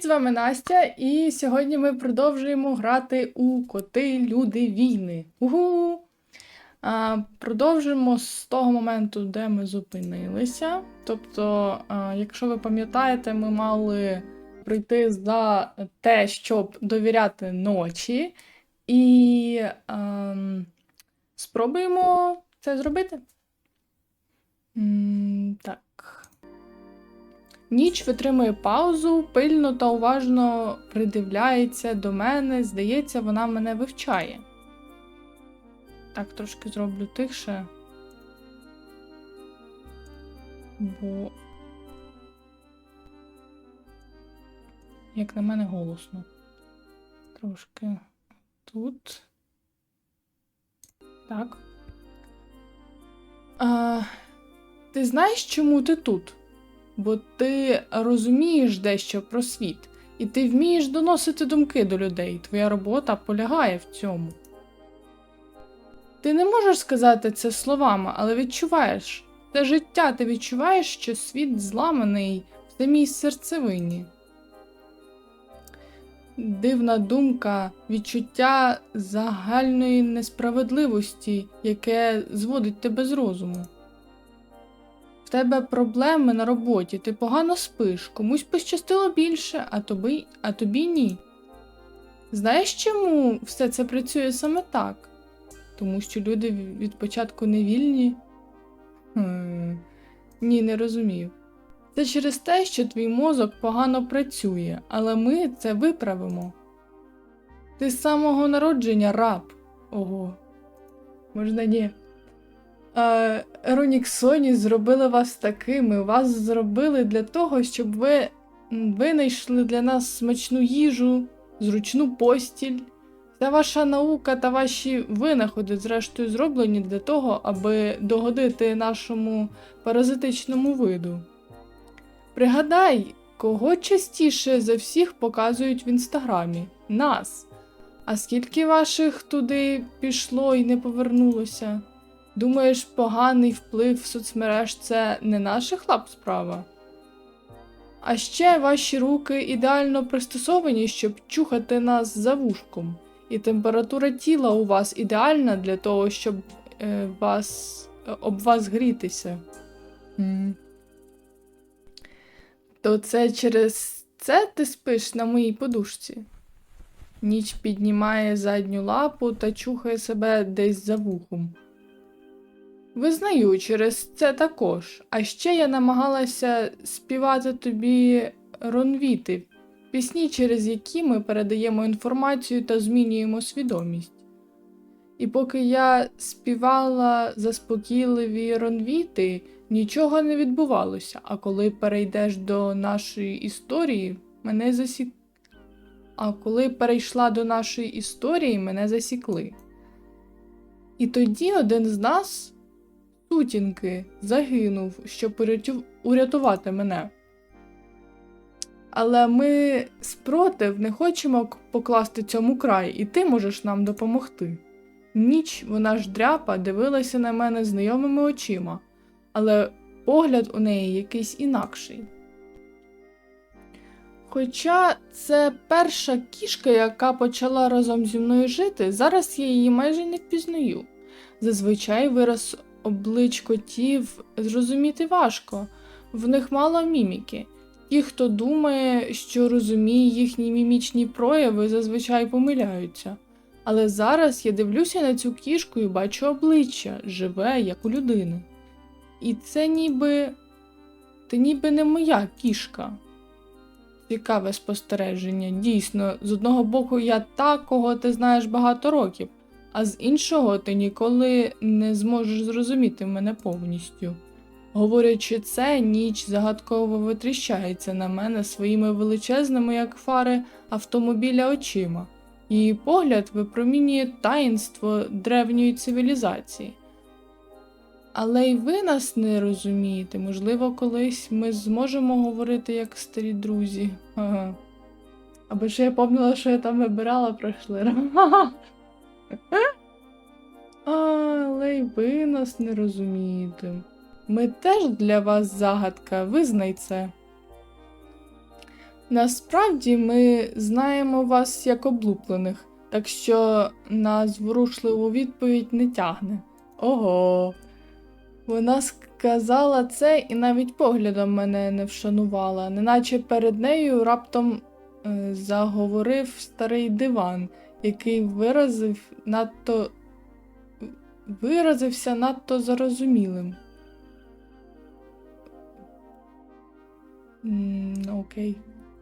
Привіт, з вами Настя, і сьогодні ми продовжуємо грати у коти люди війни. Угу! А, продовжуємо з того моменту, де ми зупинилися. Тобто, а, якщо ви пам'ятаєте, ми мали прийти за те, щоб довіряти ночі, і ем, спробуємо це зробити. М, так. Ніч витримує паузу, пильно та уважно придивляється до мене. Здається, вона мене вивчає. Так, трошки зроблю тихше. Бо. Як на мене голосно. Трошки тут. Так. А, ти знаєш, чому ти тут? Бо ти розумієш дещо про світ, і ти вмієш доносити думки до людей. Твоя робота полягає в цьому. Ти не можеш сказати це словами, але відчуваєш. Це життя ти відчуваєш, що світ зламаний в самій серцевині. Дивна думка, відчуття загальної несправедливості, яке зводить тебе з розуму. Тебе проблеми на роботі, ти погано спиш, комусь пощастило більше, а тобі, а тобі ні. Знаєш, чому все це працює саме так? Тому що люди від початку не вільні? Хм, ні, не розумію. Це через те, що твій мозок погано працює, але ми це виправимо. Ти з самого народження раб. Ого. Можна ні. Е, Соні зробили вас такими. Вас зробили для того, щоб ви винайшли для нас смачну їжу, зручну постіль. Та ваша наука та ваші винаходи, зрештою, зроблені для того, аби догодити нашому паразитичному виду. Пригадай, кого частіше за всіх показують в інстаграмі? Нас. А скільки ваших туди пішло і не повернулося? Думаєш, поганий вплив соцмереж це не наших лап справа? А ще ваші руки ідеально пристосовані, щоб чухати нас за вушком, і температура тіла у вас ідеальна для того, щоб е, вас, е, об вас грітися. М. То це через це ти спиш на моїй подушці? Ніч піднімає задню лапу та чухає себе десь за вухом. Визнаю, через це також. А ще я намагалася співати тобі ронвіти, пісні, через які ми передаємо інформацію та змінюємо свідомість. І поки я співала заспокійливі ронвіти, нічого не відбувалося, а коли перейдеш до нашої історії, мене засік... А коли перейшла до нашої історії, мене засікли. І тоді один з нас сутінки загинув, щоб урятувати мене. Але ми спротив не хочемо покласти цьому край, і ти можеш нам допомогти. Ніч вона ж дряпа дивилася на мене знайомими очима, але погляд у неї якийсь інакший. Хоча це перша кішка, яка почала разом зі мною жити, зараз я її майже не впізнаю. Зазвичай вираз облич котів зрозуміти важко, в них мало міміки. Ті, хто думає, що розуміє їхні мімічні прояви, зазвичай помиляються. Але зараз я дивлюся на цю кішку і бачу обличчя, живе, як у людини. І це ніби. Ти ніби не моя кішка. Цікаве спостереження. Дійсно, з одного боку, я та, кого ти знаєш багато років, а з іншого ти ніколи не зможеш зрозуміти мене повністю. Говорячи це, ніч загадково витріщається на мене своїми величезними, як фари автомобіля очима. Її погляд випромінює таїнство древньої цивілізації. Але й ви нас не розумієте, можливо, колись ми зможемо говорити як старі друзі. Ага. Або ще я помнила, що я там вибирала пройшли раз. Але й ви нас не розумієте. Ми теж для вас загадка, визнай це. Насправді ми знаємо вас як облуплених, так що на зворушливу відповідь не тягне. Ого. Вона сказала це і навіть поглядом мене не вшанувала, неначе перед нею раптом е, заговорив старий диван, який виразив надто виразився надто зарозумілим. М, Окей.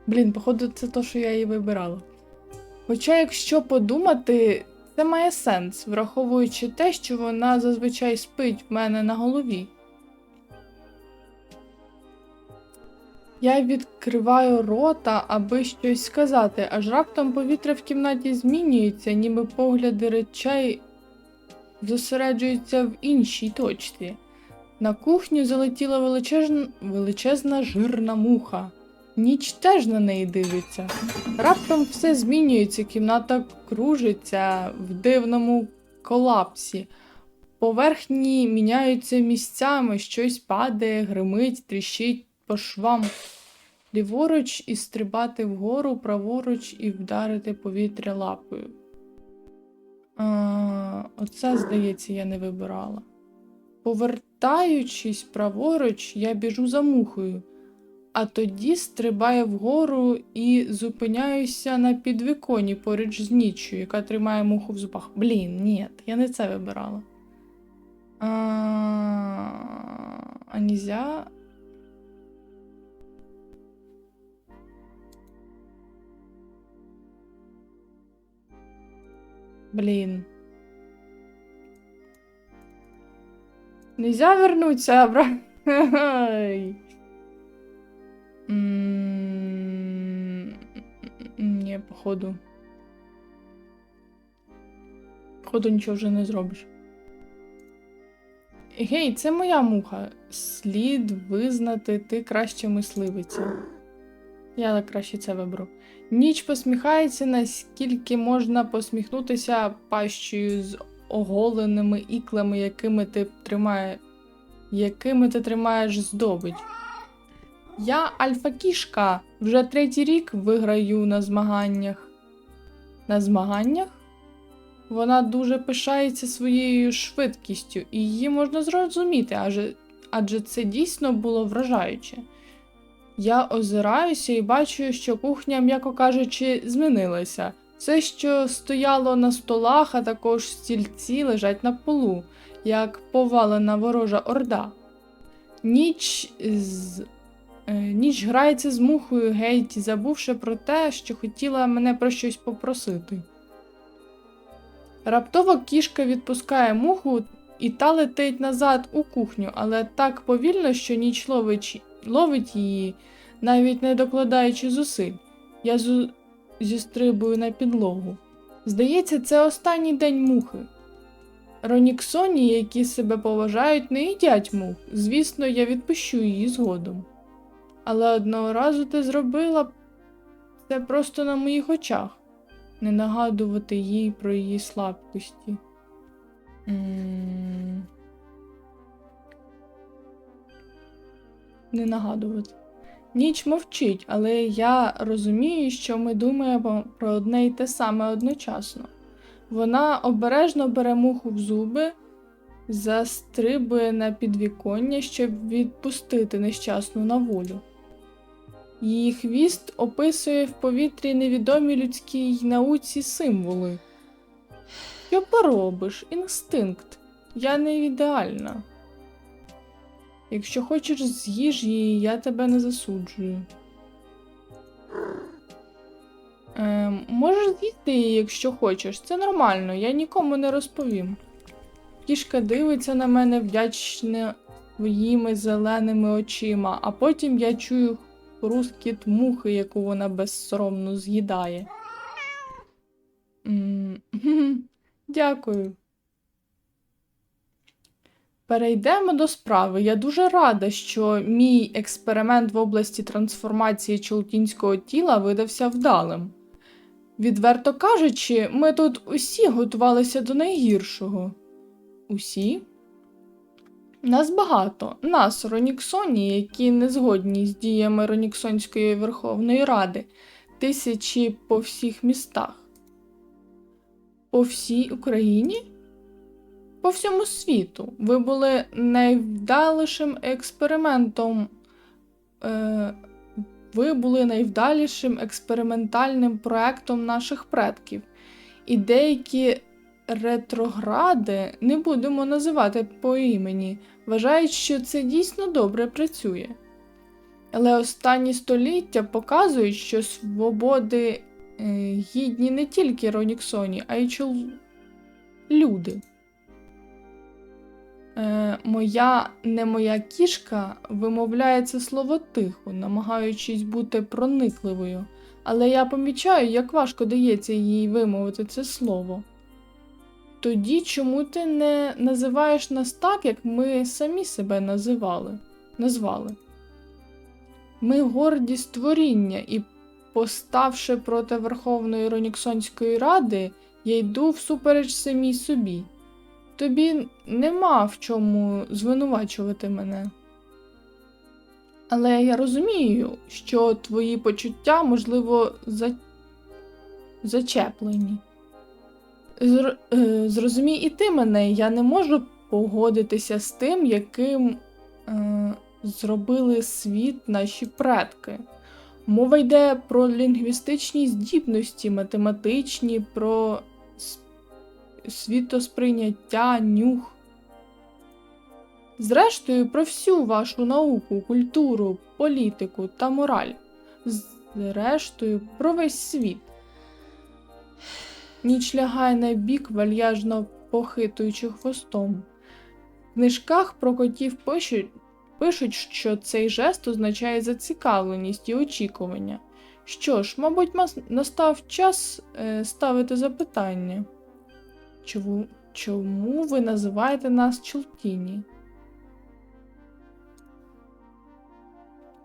Блін, походу, це то, що я її вибирала. Хоча, якщо подумати, це має сенс, враховуючи те, що вона зазвичай спить в мене на голові. Я відкриваю рота, аби щось сказати, аж раптом повітря в кімнаті змінюється, ніби погляди речей зосереджуються в іншій точці. На кухню залетіла величезна, величезна жирна муха. Ніч теж на неї дивиться. Раптом все змінюється, кімната кружиться в дивному колапсі. Поверхні міняються місцями, щось падає, гримить, тріщить по швам. Ліворуч і стрибати вгору, праворуч і вдарити повітря лапою. А, оце, здається, я не вибирала. Повертаючись праворуч, я біжу за мухою, а тоді стрибаю вгору і зупиняюся на підвіконі поруч з ніччю, яка тримає муху в зубах. Блін, ні, я не це вибирала. А, а Блін. Нельзя вернуться. М, Ні, походу. Походу нічого вже не зробиш. Гей, це моя муха. Слід визнати, ти краще мисливиця. Я краще це виберу. Ніч посміхається, наскільки можна посміхнутися пащею з оголеними іклами, якими ти тримає... якими ти тримаєш здобич. Я альфа-кішка. Вже третій рік виграю на змаганнях. На змаганнях? Вона дуже пишається своєю швидкістю, і її можна зрозуміти, адже, адже це дійсно було вражаюче. Я озираюся і бачу, що кухня, м'яко кажучи, змінилася. Все, що стояло на столах, а також стільці лежать на полу, як повалена ворожа орда. Ніч з... е, Ніч грається з мухою геть, забувши про те, що хотіла мене про щось попросити. Раптово кішка відпускає муху і та летить назад у кухню, але так повільно, що ніч ловить, ловить її, навіть не докладаючи зусиль. Я зу... зістрибую на підлогу. Здається, це останній день мухи. Роніксоні, які себе поважають, не їдять мух. Звісно, я відпущу її згодом. Але одного разу ти зробила це просто на моїх очах не нагадувати їй про її слабкості. М. Не нагадувати. Ніч мовчить, але я розумію, що ми думаємо про одне й те саме одночасно. Вона обережно бере муху в зуби, застрибує на підвіконня, щоб відпустити нещасну на волю. Її хвіст описує в повітрі невідомі людській науці символи. Що поробиш? Інстинкт. Я не ідеальна. Якщо хочеш з'їж її, я тебе не засуджую. Ем, можеш з'їсти її, якщо хочеш. Це нормально, я нікому не розповім. Кішка дивиться на мене вдячне своїми зеленими очима, а потім я чую хрускіт мухи, яку вона безсоромно з'їдає. Дякую. Перейдемо до справи. Я дуже рада, що мій експеримент в області трансформації чолтінського тіла видався вдалим. Відверто кажучи, ми тут усі готувалися до найгіршого. Усі? Нас багато, нас, Роніксоні, які не згодні з діями Роніксонської Верховної Ради, тисячі по всіх містах. По всій Україні? По всьому світу. Ви були найвдалішим експериментом. Е, ви були найвдалішим експериментальним проектом наших предків. І деякі ретрогради не будемо називати по імені, вважають, що це дійсно добре працює. Але останні століття показують, що свободи е, гідні не тільки Роніксоні, а й чол... люди. Е, моя не моя кішка вимовляє це слово тихо, намагаючись бути проникливою, але я помічаю, як важко дається їй вимовити це слово. Тоді чому ти не називаєш нас так, як ми самі себе називали? назвали? Ми горді створіння, і, поставши проти Верховної Роніксонської ради, я йду всупереч самій собі. Тобі нема в чому звинувачувати мене. Але я розумію, що твої почуття, можливо, за... зачеплені. Зр... е, Зрозумій і ти мене, я не можу погодитися з тим, яким е, зробили світ наші предки. Мова йде про лінгвістичні здібності, математичні, про світосприйняття, нюх. Зрештою, про всю вашу науку, культуру, політику та мораль. Зрештою, про весь світ. Ніч лягає на бік, вальяжно похитуючи хвостом. В книжках про котів пишуть, пишуть, що цей жест означає зацікавленість і очікування. Що ж, мабуть, настав час е, ставити запитання. Чому, чому ви називаєте нас Чултіні?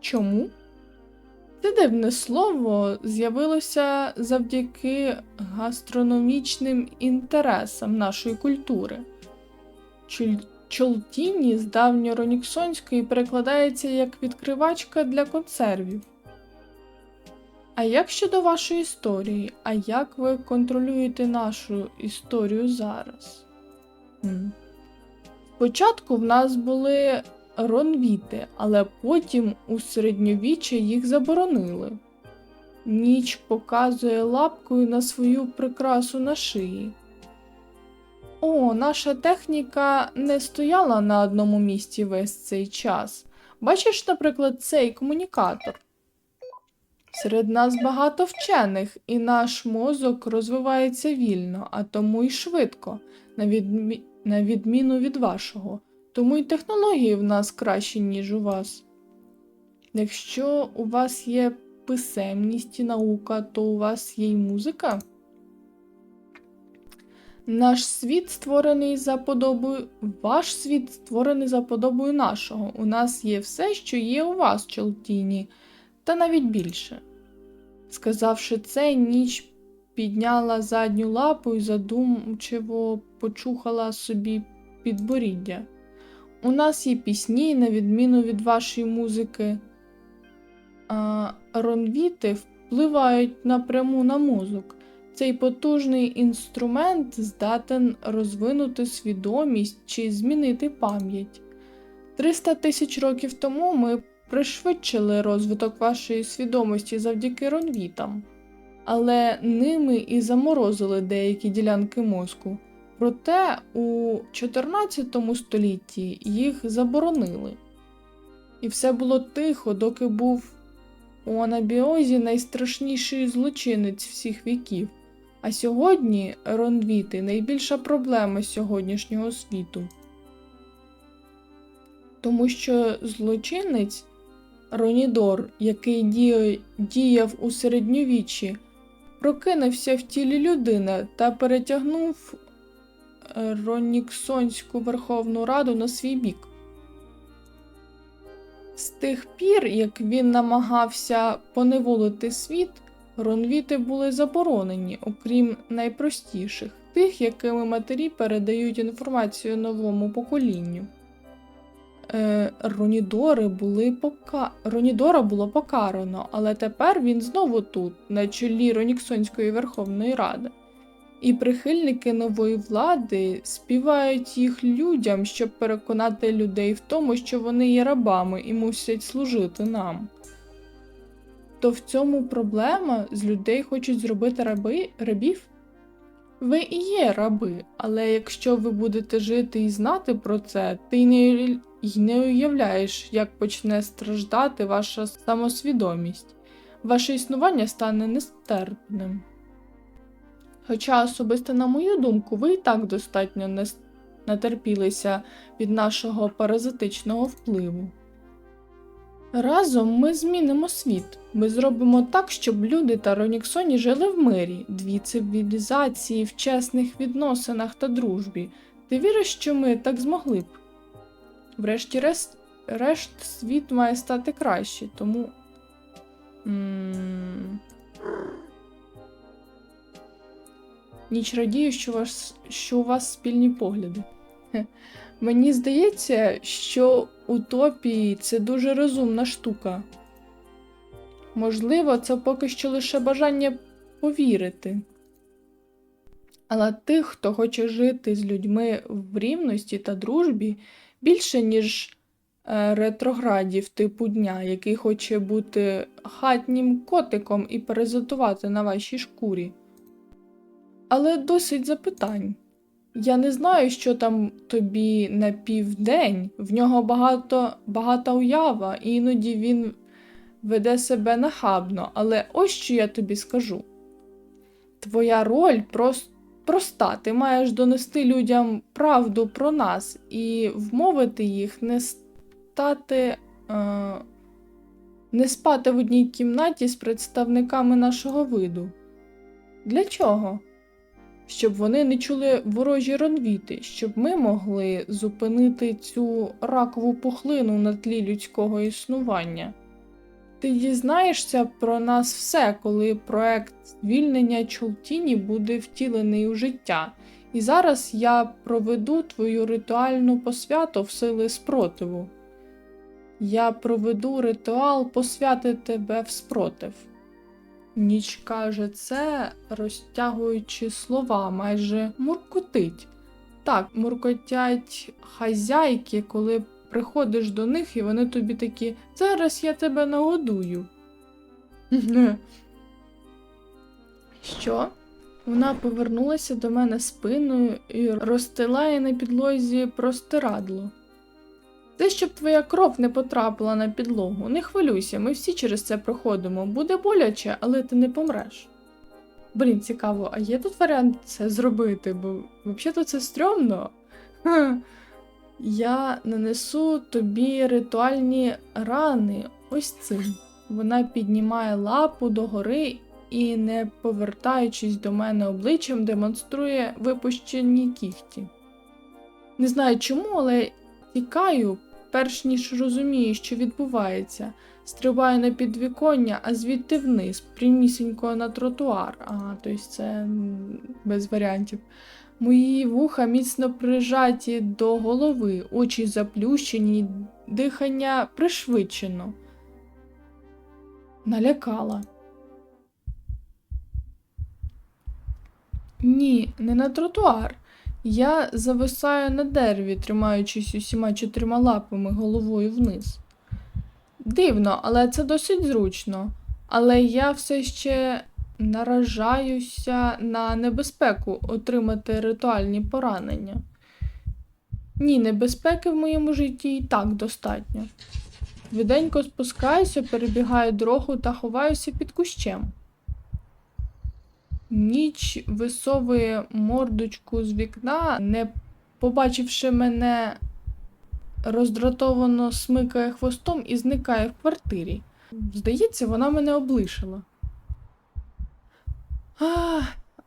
Чому? Це дивне слово з'явилося завдяки гастрономічним інтересам нашої культури. Чолтіні з давньороніксонської перекладається як відкривачка для консервів. А як щодо вашої історії? А як ви контролюєте нашу історію зараз? Спочатку в нас були ронвіти, але потім у середньовіччя їх заборонили. Ніч показує лапкою на свою прикрасу на шиї. О, наша техніка не стояла на одному місці весь цей час. Бачиш, наприклад, цей комунікатор. Серед нас багато вчених, і наш мозок розвивається вільно, а тому й швидко, на, відмі... на відміну від вашого. Тому й технології в нас кращі, ніж у вас. Якщо у вас є писемність і наука, то у вас є й музика. Наш світ створений за подобою. Ваш світ створений за подобою нашого. У нас є все, що є у вас, Чолтіні, та навіть більше. Сказавши це, ніч підняла задню лапу і задумчиво почухала собі підборіддя. У нас є пісні, на відміну від вашої музики. А ронвіти впливають напряму на мозок. Цей потужний інструмент здатен розвинути свідомість чи змінити пам'ять. 300 тисяч років тому ми пришвидшили розвиток вашої свідомості завдяки ронвітам, але ними і заморозили деякі ділянки мозку. Проте у 14 столітті їх заборонили. І все було тихо, доки був у анабіозі найстрашніший злочинець всіх віків. А сьогодні ронвіти найбільша проблема сьогоднішнього світу. Тому що злочинець Ронідор, який діяв у середньовіччі, прокинувся в тілі людини та перетягнув е, Роніксонську Верховну Раду на свій бік. З тих пір, як він намагався поневолити світ, ронвіти були заборонені, окрім найпростіших, тих, якими матері передають інформацію новому поколінню. Е, Ронідори були пока... Ронідора було покарано, але тепер він знову тут, на чолі Роніксонської Верховної Ради. І прихильники нової влади співають їх людям, щоб переконати людей в тому, що вони є рабами і мусять служити нам. То в цьому проблема з людей хочуть зробити раби, рабів? Ви і є раби, але якщо ви будете жити і знати про це, ти не, й не уявляєш, як почне страждати ваша самосвідомість. Ваше існування стане нестерпним. Хоча, особисто, на мою думку, ви і так достатньо натерпілися від нашого паразитичного впливу. Разом ми змінимо світ. Ми зробимо так, щоб люди та Роніксоні жили в мирі, дві цивілізації в чесних відносинах та дружбі. Ти віриш, що ми так змогли б? Врешті-решт, решт світ має стати краще, тому. Ніч радію, що, вас, що у вас спільні погляди. Мені здається, що утопії це дуже розумна штука. Можливо, це поки що лише бажання повірити. Але тих, хто хоче жити з людьми в рівності та дружбі, більше, ніж е, ретроградів типу дня, який хоче бути хатнім котиком і паразитувати на вашій шкурі. Але досить запитань. Я не знаю, що там тобі на південь. В нього багато, багата уява, і іноді він веде себе нахабно, але ось що я тобі скажу. Твоя роль прос- проста. Ти маєш донести людям правду про нас і вмовити їх не стати. Е- не спати в одній кімнаті з представниками нашого виду. Для чого? Щоб вони не чули ворожі ронвіти, щоб ми могли зупинити цю ракову пухлину на тлі людського існування. Ти дізнаєшся про нас все, коли проект звільнення Чултіні буде втілений у життя, і зараз я проведу твою ритуальну посвяту в сили спротиву. Я проведу ритуал посвяти тебе в спротив. Ніч каже це, розтягуючи слова, майже муркотить. Так, муркотять хазяйки, коли приходиш до них, і вони тобі такі зараз я тебе нагодую. Що? Вона повернулася до мене спиною і розстилає на підлозі простирадло. Це щоб твоя кров не потрапила на підлогу. Не хвилюйся, ми всі через це проходимо. Буде боляче, але ти не помреш. Блін, цікаво, а є тут варіант це зробити, бо взагалі це стрьомно. Ха. Я нанесу тобі ритуальні рани ось цим. Вона піднімає лапу догори і, не повертаючись до мене обличчям, демонструє випущені кігті. Не знаю чому, але Тікаю, перш ніж розумію, що відбувається. Стрибаю на підвіконня, а звідти вниз, прямісінько на тротуар. А, тобто це без варіантів. Мої вуха міцно прижаті до голови, очі заплющені, дихання пришвидшено. Налякала. Ні, не на тротуар. Я зависаю на дереві, тримаючись усіма чотирма лапами головою вниз. Дивно, але це досить зручно. Але я все ще наражаюся на небезпеку отримати ритуальні поранення. Ні, небезпеки в моєму житті і так достатньо. Віденько спускаюся, перебігаю дорогу та ховаюся під кущем. Ніч висовує мордочку з вікна, не побачивши мене, роздратовано смикає хвостом і зникає в квартирі. Здається, вона мене облишила. А,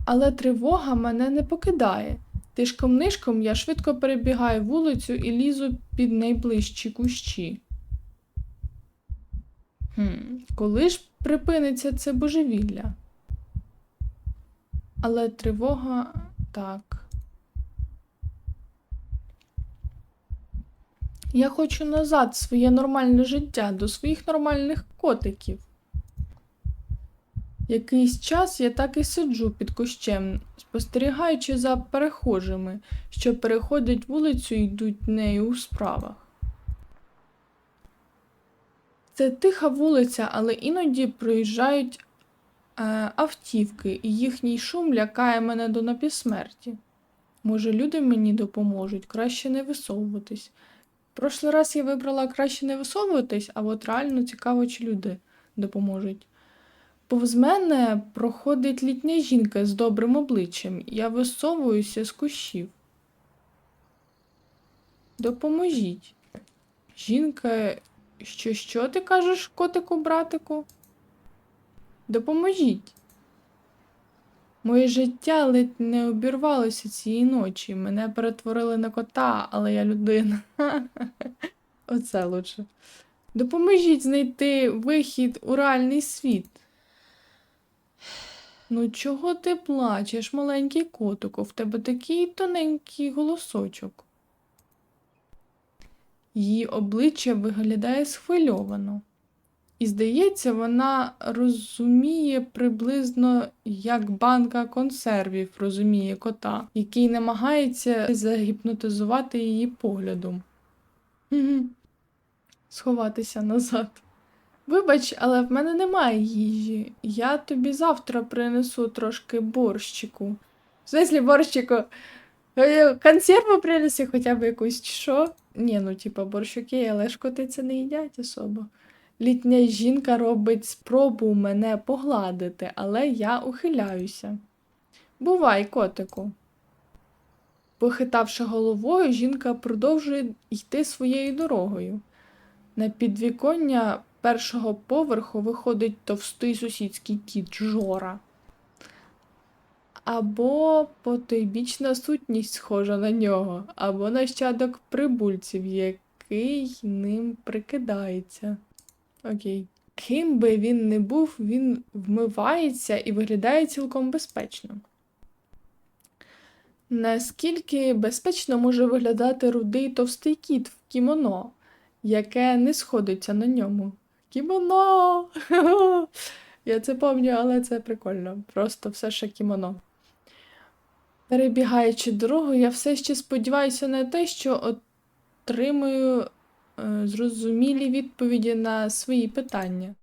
але тривога мене не покидає. Тишком-нишком я швидко перебігаю вулицю і лізу під найближчі кущі. Хм, Коли ж припиниться це божевілля? Але тривога так. Я хочу назад своє нормальне життя до своїх нормальних котиків. Якийсь час я так і сиджу під кущем, спостерігаючи за перехожими, що переходять вулицю і йдуть нею у справах. Це тиха вулиця, але іноді проїжджають автівки, і їхній шум лякає мене до напівсмерті. Може, люди мені допоможуть, краще не висовуватись. Прошлий раз я вибрала краще не висовуватись, а от реально цікаво, чи люди допоможуть. Повз мене проходить літня жінка з добрим обличчям. Я висовуюся з кущів. Допоможіть. Жінка, що що ти кажеш, котику, братику? Допоможіть. Моє життя ледь не обірвалося цієї ночі. Мене перетворили на кота, але я людина. Оце лучше. Допоможіть знайти вихід у реальний світ. Ну, чого ти плачеш, маленький котику? В тебе такий тоненький голосочок. Її обличчя виглядає схвильовано. І, здається, вона розуміє приблизно, як банка консервів розуміє кота, який намагається загіпнотизувати її поглядом. Сховатися назад. Вибач, але в мене немає їжі. Я тобі завтра принесу трошки борщику. В смислі борщику? Е, Консерву принеси хоча б якусь, що? Ні, ну типа борщ окей, але ж коти це не їдять особо. Літня жінка робить спробу мене погладити, але я ухиляюся. Бувай, котику. Похитавши головою, жінка продовжує йти своєю дорогою. На підвіконня першого поверху виходить товстий сусідський кіт Жора. Або потойбічна сутність схожа на нього, або нащадок прибульців, який ним прикидається. Окей. Ким би він не був, він вмивається і виглядає цілком безпечно. Наскільки безпечно може виглядати рудий товстий кіт в кімоно, яке не сходиться на ньому? Кімоно! Я це пам'ятаю, але це прикольно. Просто все ще кімоно. Перебігаючи дорогу, я все ще сподіваюся на те, що отримую зрозумілі відповіді на свої питання.